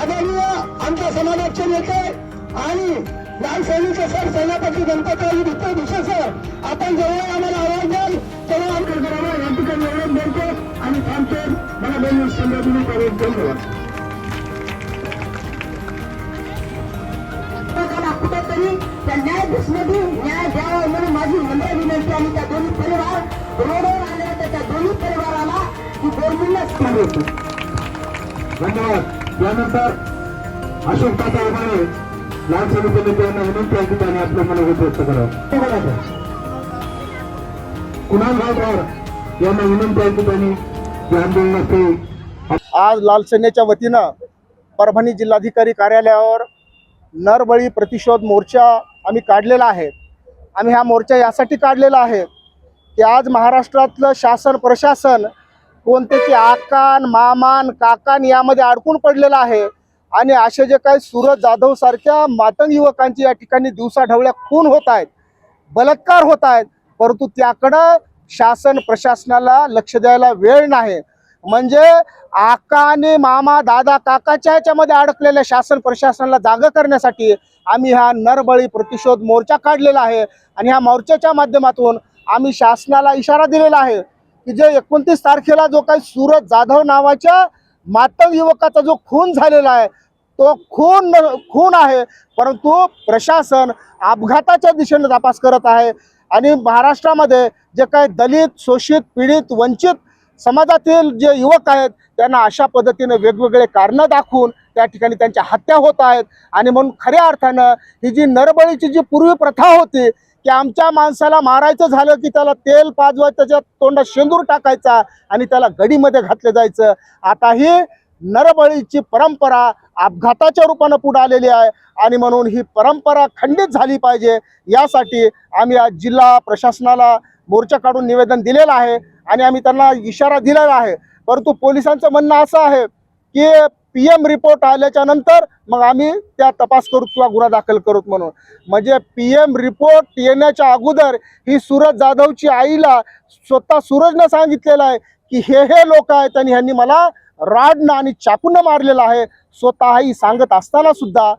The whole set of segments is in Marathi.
आदरणीय आमच्या समाजाचे नेते आणि लाल सैनिक सर सेनापती गणपतराव विठ्ठल भुसे सर आपण जेव्हा आम्हाला आवाज द्याल तेव्हा आम्ही करावा या ठिकाणी एवढं बोलतो आणि थांबतो. मला बोलून संदर्भाने करून धन्यवाद लोकांना कुठेतरी त्या न्याय घुसमध्ये न्याय द्यावा म्हणून माझी नम्र विनंती आणि त्या दोन्ही परिवार रोडवर आले तर त्या दोन्ही परिवाराला ही गव्हर्नमेंटला मानवतो धन्यवाद. यानंतर अशोक तात्या उभारे लाल समिती नेत्यांना विनंती आहे की त्यांनी आपलं मनोगत व्यक्त करावं. कुणाल गावकर यांना विनंती आहे की त्यांनी या आंदोलनाचे आज लाल सेनेच्या वतीनं परभणी जिल्हाधिकारी कार्यालयावर नरबळी प्रतिशोध मोर्चा आम्ही काढलेला आहे. आम्ही हा मोर्चा यासाठी काढलेला आहे की आज महाराष्ट्रातलं शासन प्रशासन कोणते आकान मामान काकान यामध्ये अडकून पडलेलं आहे. आणि असे जे काही सूरज जाधव सारख्या मातंग युवकांची या ठिकाणी दिवसाढवळ्या खून होत आहेत बलात्कार होत आहेत परंतु त्याकडं शासन प्रशासनाला लक्ष द्यायला वेळ नाही. म्हणजे आका आणि मामा दादा काकाच्या ह्याच्यामध्ये अडकलेल्या शासन प्रशासनाला जागा करण्यासाठी आम्ही हा नरबळी प्रतिशोध मोर्चा काढलेला आहे. आणि ह्या मोर्चाच्या माध्यमातून आम्ही शासनाला इशारा दिलेला आहे की जे एकोणतीस तारखेला जो काही सूरज जाधव नावाच्या मातंग युवकाचा जो खून झालेला आहे तो खून खून आहे. परंतु प्रशासन अपघाताच्या दिशेने तपास करत आहे. आणि महाराष्ट्रामध्ये जे काही दलित शोषित पीडित वंचित समाजातील जे युवक आहेत त्यांना अशा पद्धतीने वेगवेगळे कारणं दाखवून त्या ठिकाणी त्यांच्या हत्या होत आहेत. आणि म्हणून खऱ्या अर्थानं ही जी नरबळीची जी पूर्वी प्रथा होती की आमच्या माणसाला मारायचं झालं की त्याला तेल पाजवायचं त्याच्या तोंडात शेंदूर टाकायचा आणि त्याला गडीमध्ये घातलं जायचं. आता ही नरबळीची परंपरा अपघाताच्या रूपानं पुढे आलेली आहे आणि म्हणून ही परंपरा खंडित झाली पाहिजे. यासाठी आम्ही आज जिल्हा प्रशासनाला मोर्चा काढून निवेदन दिलेलं आहे आणि आम्ही त्यांना इशारा दिलेला आहे. परंतु पोलिसांचं म्हणणं असं आहे की पी एम रिपोर्ट आल्याच्यानंतर मग आम्ही त्या तपास करू किंवा गुन्हा दाखल करू म्हणून. म्हणजे पी एम रिपोर्ट येण्याच्या अगोदर ही सूरज जाधवची आईला स्वतः सूरजनं सांगितलेलं आहे की हे हे लोक आहेत आणि ह्यांनी मला राडनं आणि चाकूनं मारलेलं आहे. स्वतः सांगत असताना सुद्धा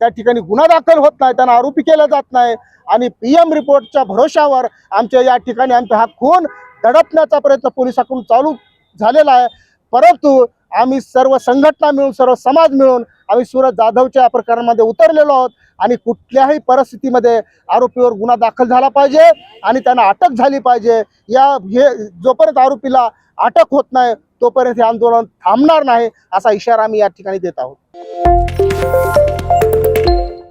त्या ठिकाणी गुन्हा दाखल होत नाही त्यांना आरोपी केला जात नाही आणि पी एम रिपोर्टच्या भरोशावर आमच्या या ठिकाणी आमचा हा खून दडपण्याचा प्रयत्न पोलिसाकडून चालू झालेला आहे. परंतु आम्ही सर्व संघटना मिळून सर्व समाज मिळून आम्ही सूरज जाधवच्या या प्रकरणामध्ये उतरलेलो आहोत आणि कुठल्याही परिस्थितीमध्ये आरोपीवर गुन्हा दाखल झाला पाहिजे आणि त्यांना अटक झाली पाहिजे. या हे जोपर्यंत आरोपीला अटक होत नाही तोपर्यंत हे आंदोलन थांबणार नाही असा इशारा आम्ही या ठिकाणी देत आहोत.